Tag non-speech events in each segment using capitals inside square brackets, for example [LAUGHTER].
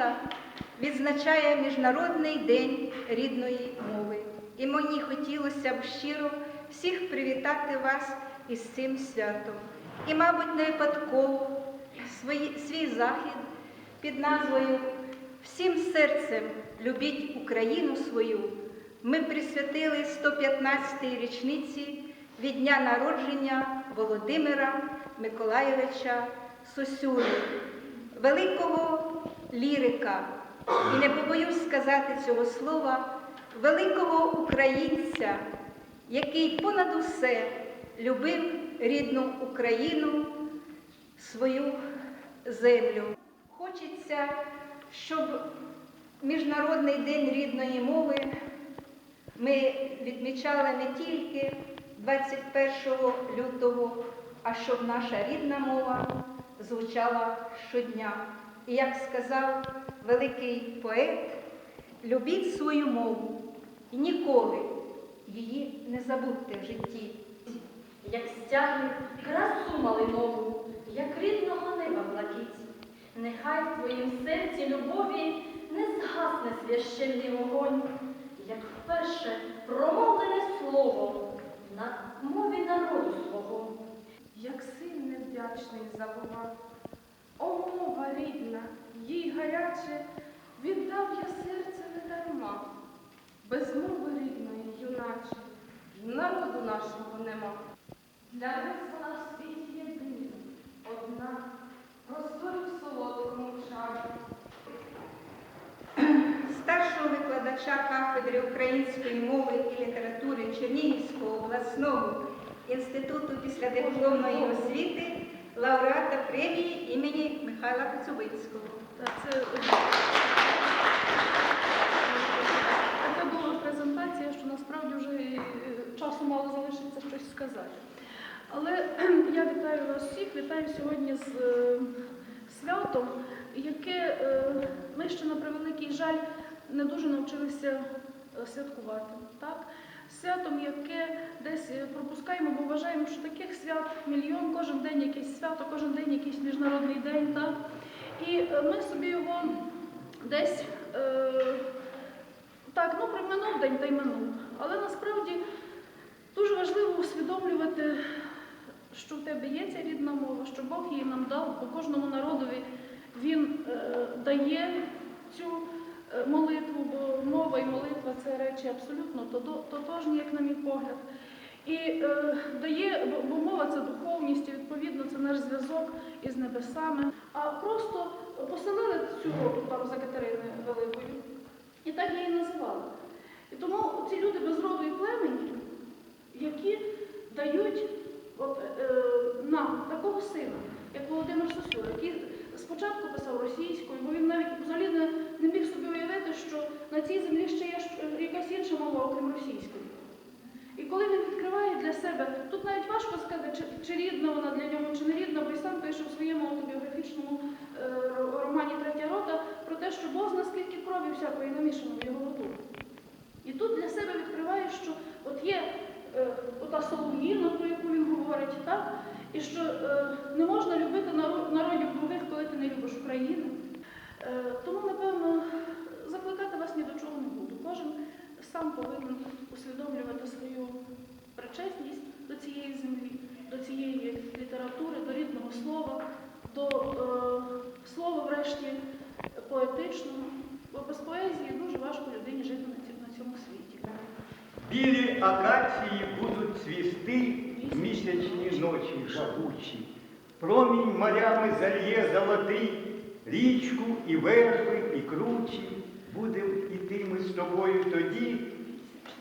спільнота відзначає Міжнародний день рідної мови. І мені хотілося б щиро всіх привітати вас із цим святом. І, мабуть, не випадково свій захід під назвою Всім серцем любіть Україну свою ми присвятили 115-й річниці від дня народження Володимира Миколайовича Сосюри, великого лірика, і не побоюсь сказати цього слова, великого українця, який понад усе любив рідну Україну, свою землю. Хочеться, щоб Міжнародний день рідної мови ми відмічали не тільки 21 лютого, а щоб наша рідна мова звучала щодня. І як сказав великий поет, любіть свою мову і ніколи її не забудьте в житті. як стягне красу малинову, як рідного неба блакить. Нехай в твоїм серці любові не згасне священний вогонь, як вперше промовлене слово на мові народу свого. як син невдячний забував. О, мова рідна, їй гаряче, віддав я серце не дарма. Без мови рідної, юначе, народу нашого нема. Для нас вона в світі єдина, одна, просторі в солодкому чарі. старшого викладача кафедри української мови і літератури Чернігівського обласного інституту післядипломної освіти, лауреата премії імені Михайла Коцюбинського. Це така довга презентація, що насправді вже е, часу мало залишиться щось сказати. Але я вітаю вас всіх, вітаю сьогодні з е, святом, яке е, ми ще на превеликий жаль не дуже навчилися святкувати. Так? Святом, яке десь е, пропускаємо, бо вважаємо, що таких свят мільйон, кожен день якесь свято, кожен день якийсь міжнародний день. Так? І е, ми собі його десь е, так, ну проминув день та й минув. Але насправді дуже важливо усвідомлювати, що в тебе є ця рідна мова, що Бог її нам дав, бо кожному народові Він е, дає цю молитву, бо мова і молитва це речі абсолютно тотожні, як на мій погляд. І е, дає, бо, мова це духовність, і відповідно це наш зв'язок із небесами. А просто поселили цю роду там за Катериною Великою. І так я її називала. І тому ці люди без роду і племені, які дають от, е, нам такого сина, як Володимир Сосюр, який спочатку писав російською, бо він навіть взагалі не, не міг собі уявити, що на цій землі ще є якась інша мова, окрім російської. І коли він відкриває для себе, тут навіть важко сказати, чи, чи рідна вона для нього, чи не рідна, бо й сам пише в своєму автобіографічному е, романі Третя рота про те, що Бог зна скільки крові всякої намішано в його роду. І тут для себе відкриває, що от є е, ота Солом'їна, про яку він говорить, так? І що е, не можна любити наро- народів других, коли ти не любиш України. Е, тому, напевно, закликати вас ні до чого не буду. Кожен сам повинен усвідомлювати свою причесність до цієї землі, до цієї літератури, до рідного слова, до е, слова, врешті, поетичного. Бо без поезії дуже важко людині жити на цьому світі. Білі акації місячні ночі жагучі. Промінь морями зальє золотий, річку і верби, і кручі. Будем іти ми з тобою тоді,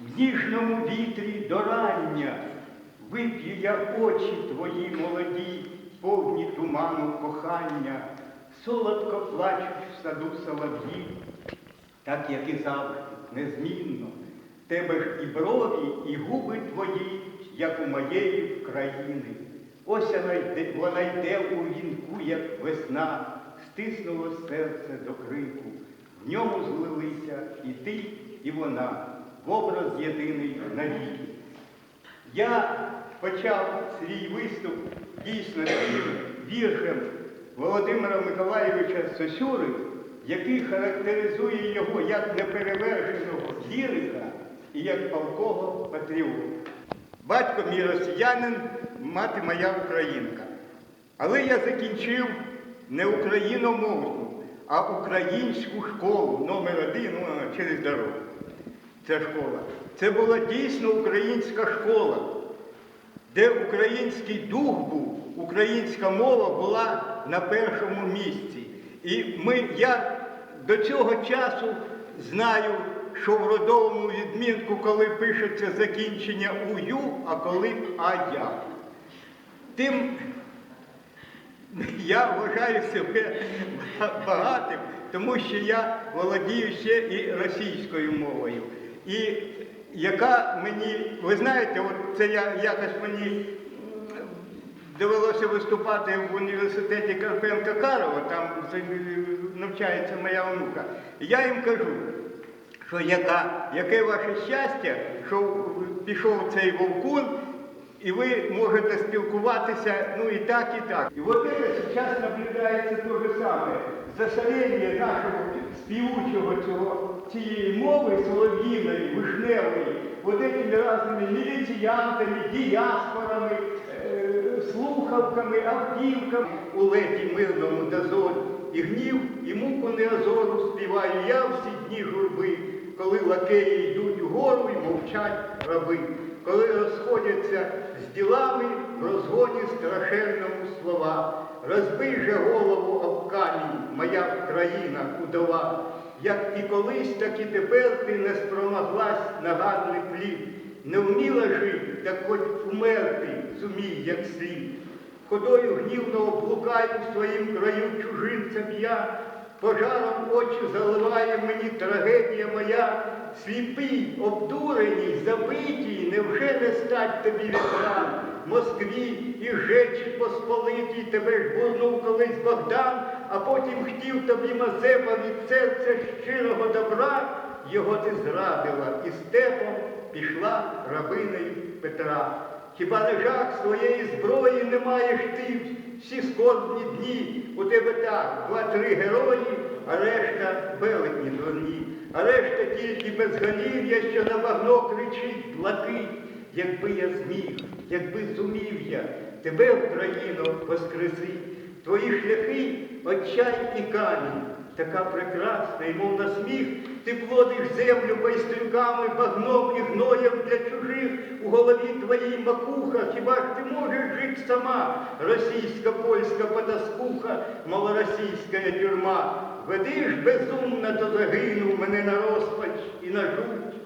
в ніжному вітрі до рання. Вип'ю я очі твої молоді, повні туману кохання, солодко плачуть в саду солов'ї, так як і завжди, незмінно. Тебе ж і брові, і губи твої, моєї країни. Ось вона йде, вона йде у вінку, як весна, стиснуло серце до крику. В ньому злилися і ти, і вона, в образ єдиний навіки. Я почав свій виступ дійсно віршем Володимира Миколайовича Сосюри, який характеризує його як неперевершеного лірика і як палкого патріота. Батько мій росіянин, мати моя українка. Але я закінчив не україномовну, а українську школу номер один ну, через дорогу. Ця школа. Це була дійсно українська школа, де український дух був, українська мова була на першому місці. І ми, я до цього часу знаю, що в родовому відмінку, коли пишеться закінчення ую, а коли ая. Тим я вважаю себе багатим, тому що я володію ще і російською мовою. І яка мені, ви знаєте, от це я якось мені довелося виступати в університеті Карпенка Карова, там е, навчається моя онука. Я їм кажу, що яка, яке ваше щастя, що пішов цей вовкун, і ви можете спілкуватися, ну і так, і так. І от це зараз наблюдається те же саме. Засорення нашого співучого цього, цієї мови солов'їної, вишневої, от этими разними міліціянтами, діаспорами, е, слухавками, автівками. У леті мирному дозорі і гнів, і муку неозору співаю я всі дні журби, коли лакеї йдуть угору і мовчать раби, коли розходяться з ділами в розгоні страшенному слова. Розбий же голову об камінь, моя країна удова. Як і колись, так і тепер ти не спромоглась на гарний плід. Не вміла жить, так хоч умерти зумій, як слід. Ходою гнівно облукаю в своїм краю чужинцям я, пожаром очі заливає мені трагедія моя, сліпий, обдуреній, забитій, невже не стать тобі від ран? Москві і Жечі Посполитій тебе ж бурнув колись Богдан, а потім хотів тобі Мазепа від серця щирого добра, його ти зрадила і степом пішла рабинею Петра. Хіба не жах своєї зброї не маєш ти всі скорбні дні? У тебе так, два-три герої, а решта велетні дурні, а решта тільки безголів'я, що на вагно кричить, плакить. Якби я зміг, якби зумів я тебе, Україно, воскреси, твої шляхи отчай і камінь, така прекрасна, і мов на сміх, ти плодиш землю байстрюками, багном і гноєм для чужих, у голові твоїй макуха, хіба ж ти можеш жити сама, російська, польська потаскуха, малоросійська тюрма. Веди ж безумно до загину мене на розпач і на жуть.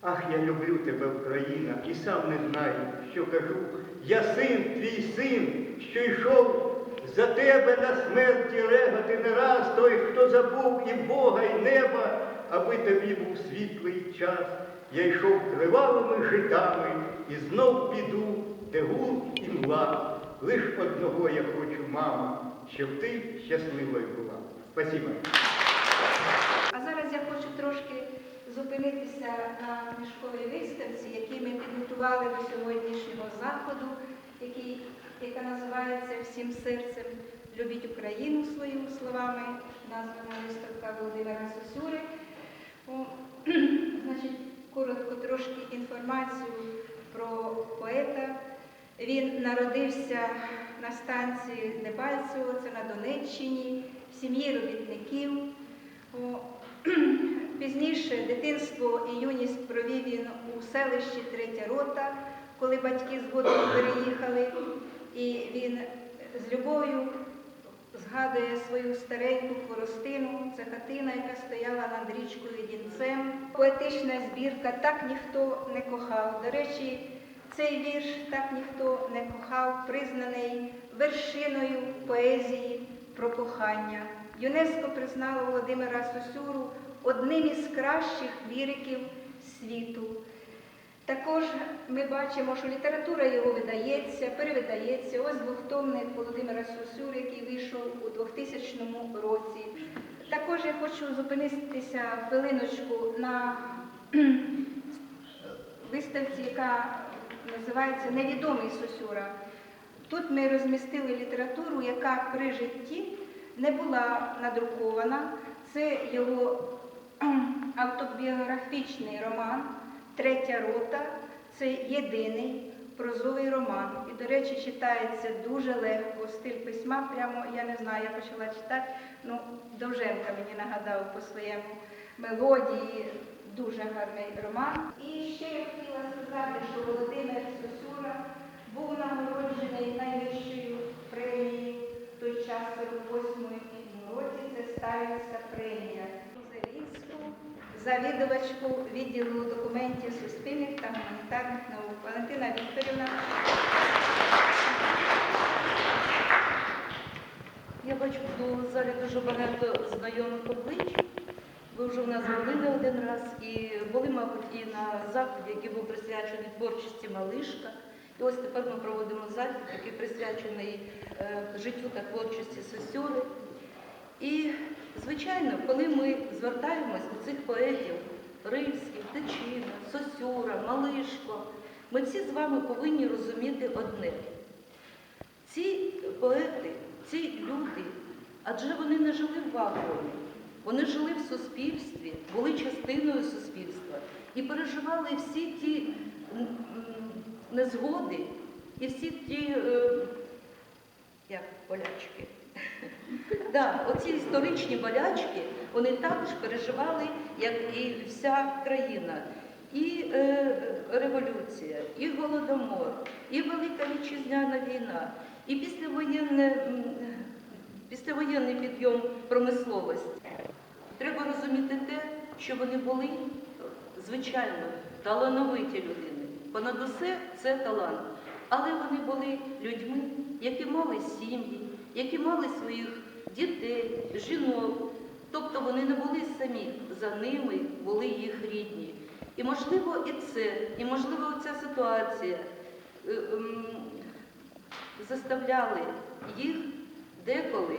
Ах, я люблю тебе, Україна, і сам не знаю, що кажу. Я син, твій син, що йшов за тебе на смерті регати не раз той, хто забув і Бога, і неба, аби тобі був світлий час. Я йшов кривавими житами і знов піду, де гул і мла. Лиш одного я хочу, мама, щоб ти щасливою була. Спасибо. А зараз я хочу трошки зупинитися на книжковій виставці, які ми підготували до сьогоднішнього заходу, який, яка називається Всім серцем Любіть Україну своїми словами, названа виставка Володимира Сосюри. [CLEARS THROAT] Значить, коротко трошки інформацію про поета. Він народився на станції Дебальцево, це на Донеччині, в сім'ї робітників. [CLEARS THROAT] Пізніше дитинство і юність провів він у селищі Третя рота, коли батьки згодом переїхали, і він з любов'ю згадує свою стареньку хворостину, це хатина, яка стояла над річкою Дінцем. Поетична збірка Так ніхто не кохав. До речі, цей вірш так ніхто не кохав, признаний вершиною поезії про кохання. ЮНЕСКО признало Володимира Сосюру одним із кращих ліриків світу. Також ми бачимо, що література його видається, перевидається. Ось двохтомник Володимира Сосюр, який вийшов у 2000 році. Також я хочу зупинитися хвилиночку на [CLEARS THROAT] виставці, яка називається Невідомий Сосюра. Тут ми розмістили літературу, яка при житті не була надрукована. Це його [CLEARS THROAT] автобіографічний роман Третя рота. Це єдиний прозовий роман. І, до речі, читається дуже легко. Стиль письма, прямо я не знаю, я почала читати. Ну, Довженка мені нагадав по своєму мелодії. Дуже гарний роман. І ще я хотіла сказати, що Володимир Сосюра був нагороджений найвищою премією той час 48-му році. Це Сталінська премія. Завідувачку відділу документів суспільних та гуманітарних наук. Валентина Вікторівна. Я бачу в залі дуже багато знайомих облич. Ви вже в нас були один раз і були, мабуть, і на заході, який був присвячений творчості Малишка. І ось тепер ми проводимо захід, який присвячений е, життю та творчості Сосюри. І, звичайно, коли ми звертаємось до цих поетів Римських, Тичина, Сосюра, Малишко, ми всі з вами повинні розуміти одне. Ці поети, ці люди, адже вони не жили в вакуумі, вони жили в суспільстві, були частиною суспільства і переживали всі ті незгоди і всі ті, е, як болячки. Да, оці історичні болячки вони також переживали, як і вся країна. І е, революція, і голодомор, і Велика Вітчизняна війна, і післявоєнне, післявоєнний підйом промисловості. Треба розуміти те, що вони були, звичайно, талановиті людини. Понад усе це талант. Але вони були людьми, які мали сім'ї, які мали своїх дітей, жінок. Тобто вони не були самі, за ними були їх рідні. І можливо і це, і можливо ця ситуація е, ем, заставляли їх деколи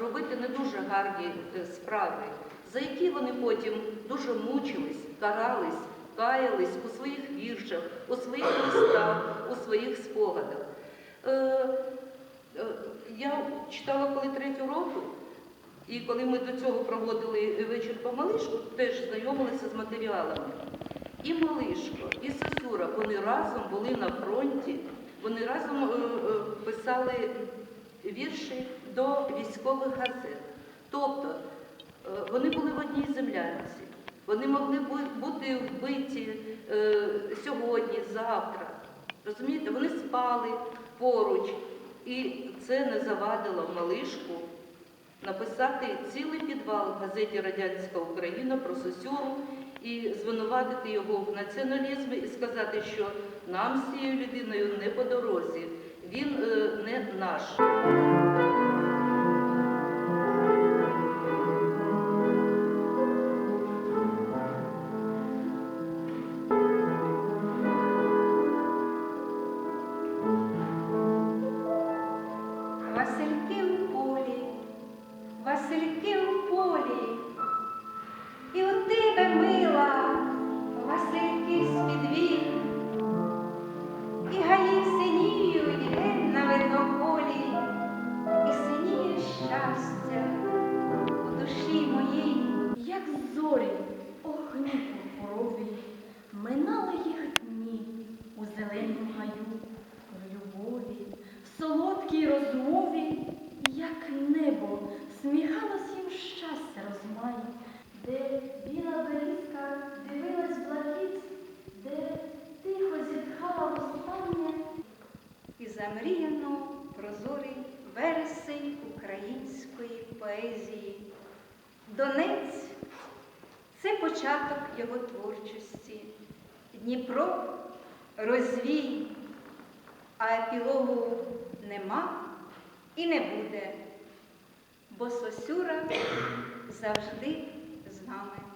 робити не дуже гарні е, справи, за які вони потім дуже мучились, карались, каялись у своїх віршах, у своїх листах, у своїх спогадах. Я читала коли третю року, і коли ми до цього проводили вечір по Малишку, теж знайомилися з матеріалами. І Малишко, і Сосюра, вони разом були на фронті, вони разом е, е, писали вірші до військових газет. Тобто е, вони були в одній землянці, вони могли бути вбиті сьогодні, завтра. Розумієте, вони спали поруч, і це не завадило Малишку написати цілий підвал газеті Радянська Україна про Сосюру і звинуватити його в націоналізмі і сказати, що нам з цією людиною не по дорозі, він е, не наш. Де тихо зітхала востаннє. і замріяно прозорий вересень української поезії. Донець це початок його творчості. Дніпро розвій, а епілогу нема і не буде, бо Сосюра завжди з нами.